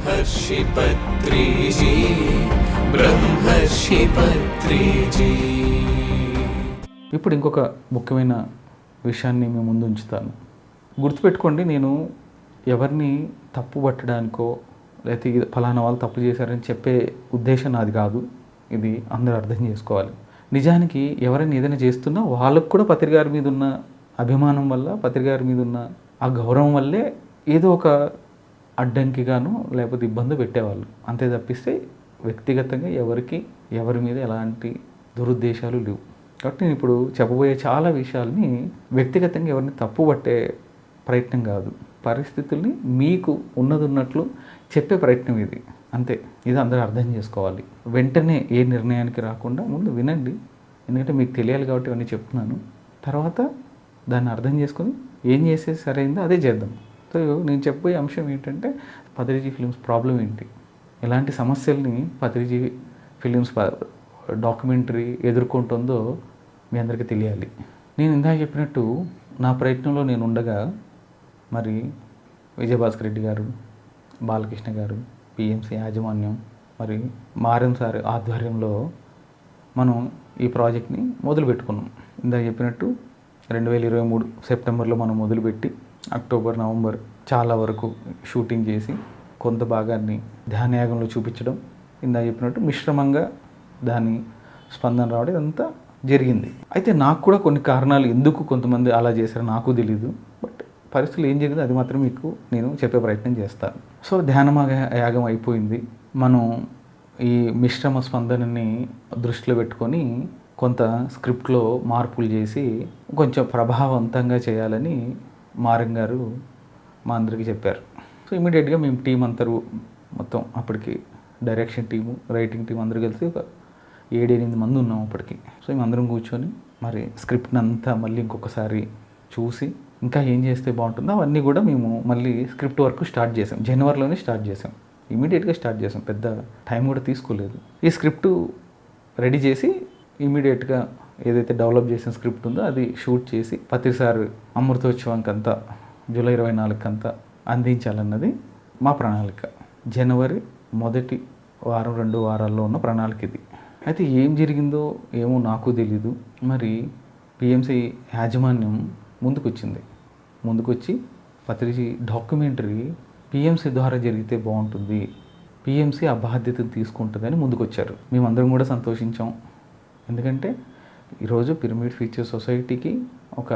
బ్రహ్మర్షి పత్రిజీ బ్రహ్మర్షి పత్రిజీ ఇప్పుడు ఇంకొక ముఖ్యమైన విషయాన్ని మేము ముందు ఉంచుతాను. గుర్తుపెట్టుకోండి నేను ఎవరిని తప్పు పట్టడానికో లేకపోతే ఫలానా వాళ్ళు తప్పు చేశారని చెప్పే ఉద్దేశం నాది కాదు. ఇది అందరూ అర్థం చేసుకోవాలి. నిజానికి ఎవరైనా ఏదైనా చేస్తున్నా వాళ్ళకు కూడా పత్రికారి మీద ఉన్న అభిమానం వల్ల పత్రికారి మీద ఉన్న ఆ గౌరవం వల్లే ఏదో ఒక అడ్డంకిగాను లేకపోతే ఇబ్బంది పెట్టేవాళ్ళు. అంతే తప్పిస్తే వ్యక్తిగతంగా ఎవరికి ఎవరి మీద ఎలాంటి దురుద్దేశాలు లేవు. కాబట్టి నేను ఇప్పుడు చెప్పబోయే చాలా విషయాల్ని వ్యక్తిగతంగా ఎవరిని తప్పు పట్టే ప్రయత్నం కాదు. పరిస్థితుల్ని మీకు ఉన్నది ఉన్నట్లు చెప్పే ప్రయత్నం ఇది. అంతే. ఇది అందరూ అర్థం చేసుకోవాలి. వెంటనే ఏ నిర్ణయానికి రాకుండా ముందు వినండి. ఎందుకంటే మీకు తెలియాలి కాబట్టి ఇవన్నీ చెప్తున్నాను. తర్వాత దాన్ని అర్థం చేసుకొని ఏం చేస్తే సరైందో అదే చేద్దాం. సో నేను చెప్పబోయే అంశం ఏంటంటే పత్రిజీ ఫిలిమ్స్ ప్రాబ్లం ఏంటి? ఎలాంటి సమస్యల్ని పత్రిజీ ఫిలిమ్స్ డాక్యుమెంటరీ ఎదుర్కొంటుందో మీ అందరికీ తెలియాలి. నేను ఇందాక చెప్పినట్టు నా ప్రయత్నంలో నేను ఉండగా మరి విజయభాస్కర్ రెడ్డి గారు బాలకృష్ణ గారు పిఎంసి యాజమాన్యం మరి మారన్ సార్ ఆధ్వర్యంలో మనం ఈ ప్రాజెక్ట్ని మొదలుపెట్టుకున్నాం. ఇందాక చెప్పినట్టు రెండు వేల ఇరవై మూడు సెప్టెంబర్లో మనం మొదలుపెట్టి అక్టోబర్ నవంబర్ చాలా వరకు షూటింగ్ చేసి కొంత భాగాన్ని ధ్యానయాగంలో చూపించడం ఇందా చెప్పినట్టు మిశ్రమంగా దాని స్పందన రావడం ఇదంతా జరిగింది. అయితే నాకు కూడా కొన్ని కారణాలు ఎందుకు కొంతమంది అలా చేశారో నాకు తెలీదు. బట్ పరిస్థితులు ఏం జరిగిందో అది మాత్రం మీకు నేను చెప్పే ప్రయత్నం చేస్తాను. సో ధ్యానమాగ యాగం అయిపోయింది. మనం ఈ మిశ్రమ స్పందనని దృష్టిలో పెట్టుకొని కొంత స్క్రిప్ట్లో మార్పులు చేసి కొంచెం ప్రభావవంతంగా చేయాలని మారం గారు మా అందరికీ చెప్పారు. సో ఇమీడియట్గా మేము టీం అందరూ మొత్తం అప్పటికి డైరెక్షన్ టీము రైటింగ్ టీం అందరూ కలిసి ఒక ఏడు ఎనిమిది మంది ఉన్నాం అప్పటికి. సో మేము అందరం కూర్చొని మరి స్క్రిప్ట్ని అంతా మళ్ళీ ఇంకొకసారి చూసి ఇంకా ఏం చేస్తే బాగుంటుందో అవన్నీ కూడా మేము మళ్ళీ స్క్రిప్ట్ వర్క్ స్టార్ట్ చేసాం. జనవరిలోనే స్టార్ట్ చేసాం. ఇమీడియట్గా స్టార్ట్ చేసాం. పెద్ద టైం కూడా తీసుకోలేదు. ఈ స్క్రిప్ట్ రెడీ చేసి ఇమీడియట్గా ఏదైతే డెవలప్ చేసిన స్క్రిప్ట్ ఉందో అది షూట్ చేసి ప్రతిసారి అమృతోత్సవానికి అంతా జూలై ఇరవై నాలుగుకి అంతా అందించాలన్నది మా ప్రణాళిక. జనవరి మొదటి వారం రెండు వారాల్లో ఉన్న ప్రణాళిక ఇది. అయితే ఏం జరిగిందో ఏమో నాకు తెలీదు. మరి పిఎంసి యాజమాన్యం ముందుకొచ్చింది. ముందుకొచ్చి పత్రిజీ డాక్యుమెంటరీ పిఎంసి ద్వారా జరిగితే బాగుంటుంది పిఎంసి ఆ బాధ్యతను తీసుకుంటుందని ముందుకొచ్చారు. మేమందరం కూడా సంతోషించాం. ఎందుకంటే ఈరోజు పిరమిడ్ ఫ్యూచర్ సొసైటీకి ఒక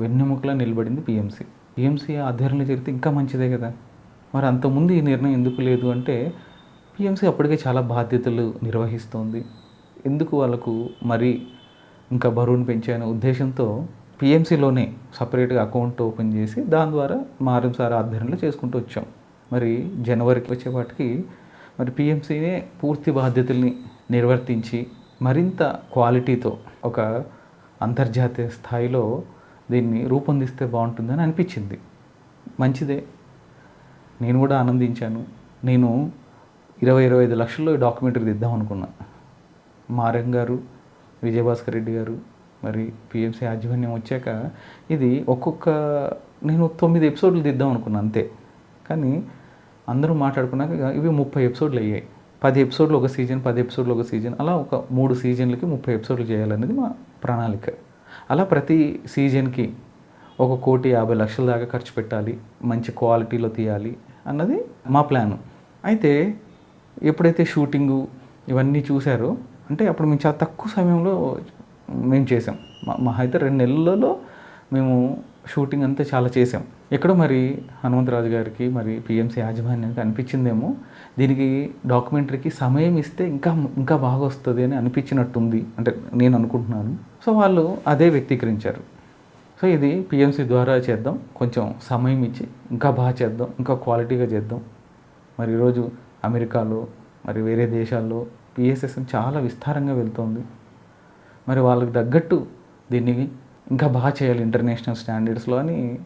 వెన్నెముకలా నిలబడింది పిఎంసి. పిఎంసి ఆధ్వర్యంలో జరిగితే ఇంకా మంచిదే కదా. మరి అంతకుముందు ఈ నిర్ణయం ఎందుకు లేదు అంటే పిఎంసి అప్పటికే చాలా బాధ్యతలు నిర్వహిస్తోంది. ఎందుకు వాళ్ళకు మరి ఇంకా బరువును పెంచే ఉద్దేశంతో పిఎంసిలోనే సపరేట్గా అకౌంట్ ఓపెన్ చేసి దాని ద్వారా మారం సార్ ఆధ్వర్యంలో చేసుకుంటూ వచ్చాం. మరి జనవరికి వచ్చేపాటికి మరి పిఎంసీనే పూర్తి బాధ్యతల్ని నిర్వర్తించి మరింత క్వాలిటీతో ఒక అంతర్జాతీయ స్థాయిలో దీన్ని రూపొందిస్తే బాగుంటుందని అనిపించింది. మంచిదే. నేను కూడా ఆనందించాను. నేను ఇరవై ఇరవై ఐదు లక్షల్లో ఈ డాక్యుమెంటరీ దిద్దాం అనుకున్నా. మారం గారు విజయభాస్కర్ రెడ్డి గారు మరి పిఎంసీ యాజమాన్యం వచ్చాక ఇది ఒక్కొక్క నేను తొమ్మిది ఎపిసోడ్లు దిద్దాం అనుకున్నా అంతే. కానీ అందరూ మాట్లాడుకున్నాక ఇవి ముప్పై ఎపిసోడ్లు అయ్యాయి. పది ఎపిసోడ్లు ఒక సీజన్ పది ఎపిసోడ్లు ఒక సీజన్ అలా ఒక మూడు సీజన్లకి ముప్పై ఎపిసోడ్లు చేయాలనేది మా ప్రణాళిక. అలా ప్రతి సీజన్కి ఒక కోటి యాభై లక్షల దాకా ఖర్చు పెట్టాలి మంచి క్వాలిటీలో తీయాలి అన్నది మా ప్లాను. అయితే ఎప్పుడైతే షూటింగు ఇవన్నీ చూశారో అంటే అప్పుడు మేము చాలా తక్కువ సమయంలో మేము చేసాం. మా మా అయితే రెండు నెలలలో మేము షూటింగ్ అంతా చాలా చేసాం. ఎక్కడో మరి హనుమంతరాజు గారికి మరి పిఎంసీ యాజమాన్యానికి అనిపించిందేమో. దీనికి డాక్యుమెంటరీకి సమయం ఇస్తే ఇంకా ఇంకా బాగా వస్తుంది అని అనిపించినట్టుంది అంటే నేను అనుకుంటున్నాను. సో వాళ్ళు అదే వ్యక్తీకరించారు. సో ఇది పిఎంసీ ద్వారా చేద్దాం కొంచెం సమయం ఇచ్చి ఇంకా బాగా చేద్దాం ఇంకా క్వాలిటీగా చేద్దాం. మరి ఈరోజు అమెరికాలో మరి వేరే దేశాల్లో పిఎస్ఎస్ఎం చాలా విస్తారంగా వెళ్తోంది. మరి వాళ్ళకి తగ్గట్టు దీన్ని ఇంకా బాగా చేయాలి ఇంటర్నేషనల్ స్టాండర్డ్స్లో అని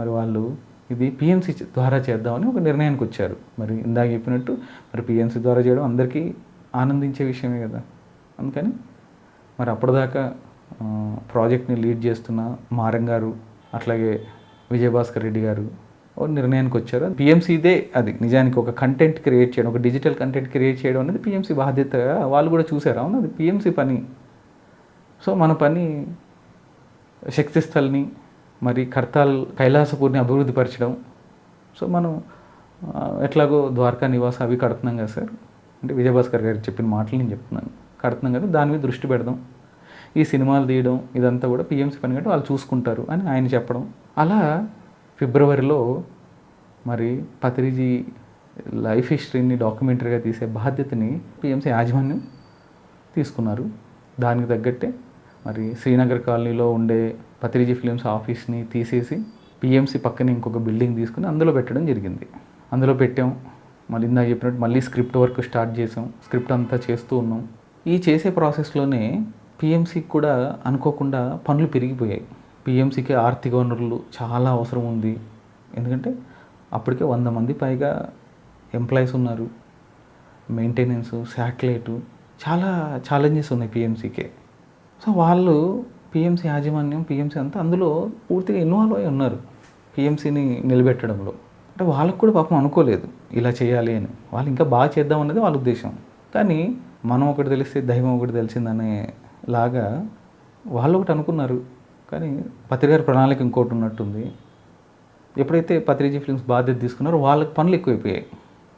మరి వాళ్ళు ఇది పిఎంసి ద్వారా చేద్దామని ఒక నిర్ణయానికి వచ్చారు. మరి ఇందాక చెప్పినట్టు మరి పిఎంసి ద్వారా చేయడం అందరికీ ఆనందించే విషయమే కదా. అందుకని మరి అప్పటిదాకా ప్రాజెక్ట్ని లీడ్ చేస్తున్న మారం గారు అట్లాగే విజయభాస్కర్ రెడ్డి గారు ఓ నిర్ణయానికి వచ్చారు. పిఎంసీదే అది. నిజానికి ఒక కంటెంట్ క్రియేట్ చేయడం ఒక డిజిటల్ కంటెంట్ క్రియేట్ చేయడం అనేది పిఎంసీ బాధ్యతగా వాళ్ళు కూడా చూసారు? అవును అది పిఎంసీ పని. సో మన పని శక్తిస్థల్ని మరి కర్తాల్ కైలాసపూర్ని అభివృద్ధి పరచడం. సో మనం ఎట్లాగో ద్వారకా నివాసం అవి కడుతున్నాం కదా సార్. అంటే విజయభాస్కర్ గారు చెప్పిన మాటలు నేను చెప్తున్నాను. కడుతున్నాం కదా దాని మీద దృష్టి పెడదాం. ఈ సినిమాలు తీయడం ఇదంతా కూడా పిఎంసీ పని కంటే వాళ్ళు చూసుకుంటారు అని ఆయన చెప్పడం. అలా ఫిబ్రవరిలో మరి పత్రిజీ లైఫ్ హిస్టరీని డాక్యుమెంటరీగా తీసే బాధ్యతని పిఎంసీ యాజమాన్యం తీసుకున్నారు. దానికి తగ్గట్టే మరి శ్రీనగర్ కాలనీలో ఉండే పత్రిజీ ఫిలిమ్స్ ఆఫీస్ని తీసేసి పిఎంసి పక్కన ఇంకొక బిల్డింగ్ తీసుకుని అందులో పెట్టడం జరిగింది. అందులో పెట్టాం. మళ్ళీ ఇందాక చెప్పినట్టు మళ్ళీ స్క్రిప్ట్ వర్క్ స్టార్ట్ చేసాం. స్క్రిప్ట్ అంతా చేస్తూ ఉన్నాం. ఈ చేసే ప్రాసెస్లోనే పిఎంసీకి కూడా అనుకోకుండా పనులు పెరిగిపోయాయి. పిఎంసీకి ఆర్థిక వనరులు చాలా అవసరం ఉంది. ఎందుకంటే అప్పటికే వంద మంది పైగా ఎంప్లాయీస్ ఉన్నారు. మెయింటెనెన్స్ శాటిలైటు చాలా ఛాలెంజెస్ ఉన్నాయి పిఎంసీకే. సో వాళ్ళు పిఎంసీ యాజమాన్యం పిఎంసీ అంతా అందులో పూర్తిగా ఇన్వాల్వ్ అయి ఉన్నారు. పిఎంసీని నిలబెట్టడంలో. అంటే వాళ్ళకు కూడా పాపం అనుకోలేదు ఇలా చేయాలి అని. వాళ్ళు ఇంకా బాగా చేద్దాం అనేది వాళ్ళ ఉద్దేశం. కానీ మనం ఒకటి తెలిస్తే దైవం ఒకటి తెలిసిందనే లాగా వాళ్ళు ఒకటి అనుకున్నారు. కానీ పత్రికారి ప్రణాళిక ఇంకోటి ఉన్నట్టుంది. ఎప్పుడైతే పత్రిజీ ఫిలిమ్స్ బాధ్యత తీసుకున్నారో వాళ్ళకి పనులు ఎక్కువైపోయాయి.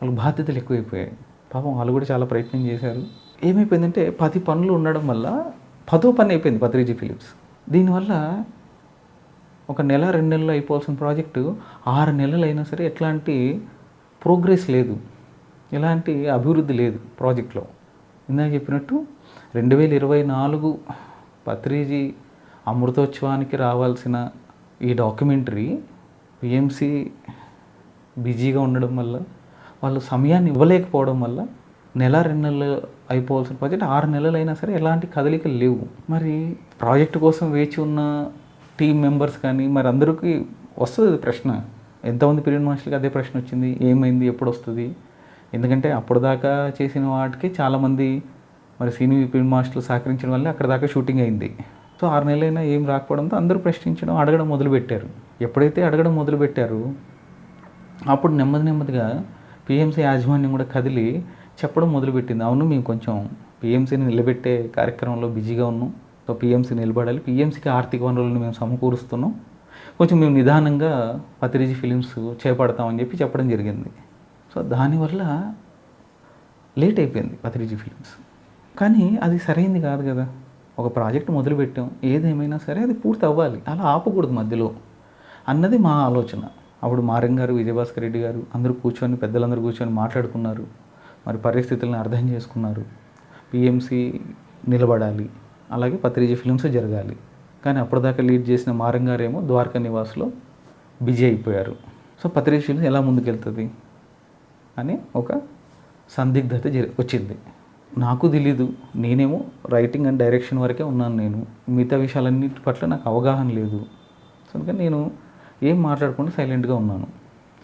వాళ్ళకి బాధ్యతలు ఎక్కువైపోయాయి. పాపం వాళ్ళు కూడా చాలా ప్రయత్నం చేశారు. ఏమైపోయిందంటే పది పనులు ఉండడం వల్ల పదో పని అయిపోయింది పత్రిజీ ఫిలిప్స్. దీనివల్ల ఒక నెల రెండు నెలలు అయిపోవాల్సిన ప్రాజెక్టు ఆరు నెలలు అయినా సరే ఎట్లాంటి ప్రోగ్రెస్ లేదు. ఎలాంటి అభివృద్ధి లేదు ప్రాజెక్ట్లో. ఇందాక చెప్పినట్టు రెండు వేల ఇరవై నాలుగు పత్రిజీ అమృతోత్సవానికి రావాల్సిన ఈ డాక్యుమెంటరీ పిఎంసి బిజీగా ఉండడం వల్ల వాళ్ళు సమయాన్ని ఇవ్వలేకపోవడం వల్ల నెల రెండు నెలలు అయిపోవాల్సిన ప్రాజెక్ట్ ఆరు నెలలు అయినా సరే ఎలాంటి కదలికలు లేవు. మరి ప్రాజెక్ట్ కోసం వేచి ఉన్న టీం మెంబర్స్ కానీ మరి అందరికీ వస్తుంది ప్రశ్న. ఎంతమంది పీరియడ్ మాస్టర్కి అదే ప్రశ్న వచ్చింది ఏమైంది ఎప్పుడు వస్తుంది ఎందుకంటే అప్పుడు దాకా చేసిన వాటికి చాలామంది మరి సీనియర్ పీరియడ్ మాస్టర్లు సహకరించడం వల్ల అక్కడ దాకా షూటింగ్ అయింది. సో ఆరు నెలలైనా ఏం రాకపోవడంతో అందరూ ప్రశ్నించడం అడగడం మొదలుపెట్టారు. ఎప్పుడైతే అడగడం మొదలుపెట్టారు అప్పుడు నెమ్మది నెమ్మదిగా పిఎంసీ యాజమాన్యం కూడా కదిలి చెప్పడం మొదలుపెట్టింది. అవును మేము కొంచెం పిఎంసీని నిలబెట్టే కార్యక్రమంలో బిజీగా ఉన్నాం. సో పిఎంసీ నిలబడాలి. పిఎంసీకి ఆర్థిక వనరులను మేము సమకూరుస్తున్నాం. కొంచెం మేము నిదానంగా పతిరిజి ఫిలిమ్స్ చేపడతామని చెప్పి చెప్పడం జరిగింది. సో దానివల్ల లేట్ అయిపోయింది పతిరిజి ఫిలిమ్స్. కానీ అది సరైంది కాదు కదా. ఒక ప్రాజెక్ట్ మొదలుపెట్టాం. ఏదేమైనా సరే అది పూర్తి అవ్వాలి. అలా ఆపకూడదు మధ్యలో. అన్నది మా ఆలోచన. అప్పుడు మారం గారు విజయభాస్కర్ రెడ్డి గారు అందరూ కూర్చొని పెద్దలందరూ కూర్చొని మాట్లాడుకున్నారు. మరి పరిస్థితులను అర్థం చేసుకున్నారు. పిఎంసి నిలబడాలి. అలాగే పత్రిజీ ఫిలిమ్స్ జరగాలి. కానీ అప్పటిదాకా లీడ్ చేసిన మారంగారేమో ద్వారకా నివాస్లో బిజీ అయిపోయారు. సో పత్రిజీ ఫిలిమ్స్ ఎలా ముందుకెళ్తుంది? అని ఒక సందిగ్ధత జరి వచ్చింది. నాకు తెలీదు. నేనేమో రైటింగ్ అండ్ డైరెక్షన్ వరకే ఉన్నాను నేను. మిగతా విషయాలన్నిటి పట్ల నాకు అవగాహన లేదు. సో అందుకని నేను ఏం మాట్లాడకుండా సైలెంట్గా ఉన్నాను.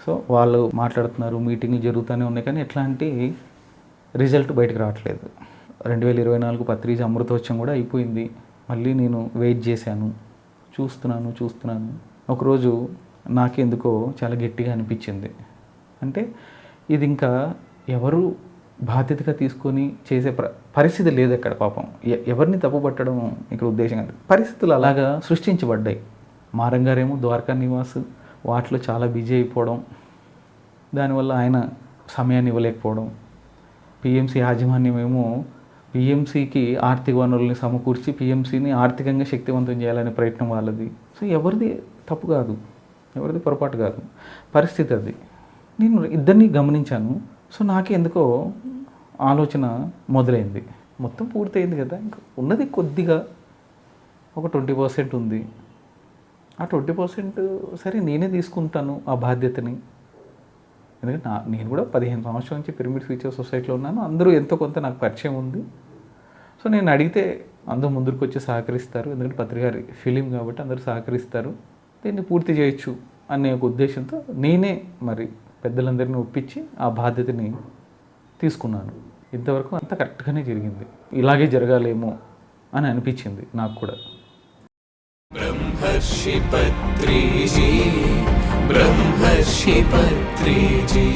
సో వాళ్ళు మాట్లాడుతున్నారు మీటింగ్లు జరుగుతూనే ఉన్నాయి. కానీ ఎట్లాంటి రిజల్ట్ బయటకు రావట్లేదు. రెండు వేల ఇరవై నాలుగు పత్రిజ అమృతోత్సవం కూడా అయిపోయింది. మళ్ళీ నేను వెయిట్ చేశాను. చూస్తున్నాను చూస్తున్నాను. ఒకరోజు నాకెందుకో చాలా గట్టిగా అనిపించింది. అంటే ఇది ఇంకా ఎవరు బాధ్యతగా తీసుకొని చేసే ప్ర పరిస్థితి లేదు అక్కడ పాపం. ఎవరిని తప్పుపట్టడం ఇక్కడ ఉద్దేశం కాదు. పరిస్థితులు అలాగా సృష్టించబడ్డాయి. మారంగారేమో ద్వారకా నివాస్ వాటిలో చాలా బిజీ అయిపోవడం. దానివల్ల ఆయన సమయాన్ని ఇవ్వలేకపోవడం. పిఎంసి యాజమాన్యం ఏమో పిఎంసికి ఆర్థిక వనరుల్ని సమకూర్చి పిఎంసిని ఆర్థికంగా శక్తివంతం చేయాలనే ప్రయత్నం వాళ్ళది. సో ఎవరిది తప్పు కాదు. ఎవరిది పొరపాటు కాదు. పరిస్థితి అది. నేను ఇద్దరిని గమనించాను. సో నాకే ఎందుకో ఆలోచన మొదలైంది. మొత్తం పూర్తయింది కదా. ఇంకా ఉన్నది కొద్దిగా ఒక ట్వంటీ పర్సెంట్ ఉంది. ఆ ట్వంటీ పర్సెంట్ సరే నేనే తీసుకుంటాను ఆ బాధ్యతని. ఎందుకంటే నా నేను కూడా పదిహేను సంవత్సరాల నుంచి పిరమిడ్ ఫ్యూచర్ సొసైటీలో ఉన్నాను. అందరూ ఎంతో కొంత నాకు పరిచయం ఉంది. సో నేను అడిగితే అందరూ ముందుకు వచ్చి సహకరిస్తారు. ఎందుకంటే పత్రికారి ఫిలిం కాబట్టి అందరూ సహకరిస్తారు. దీన్ని పూర్తి చేయొచ్చు అనే ఒక ఉద్దేశంతో నేనే మరి పెద్దలందరినీ ఒప్పించి ఆ బాధ్యతని తీసుకున్నాను. ఇంతవరకు అంత కరెక్ట్గానే జరిగింది. ఇలాగే జరగాలేమో అని అనిపించింది నాకు కూడా. బ్రహ్మర్షి పత్రిజీ. ब्रह्मर्षि पत्रीजी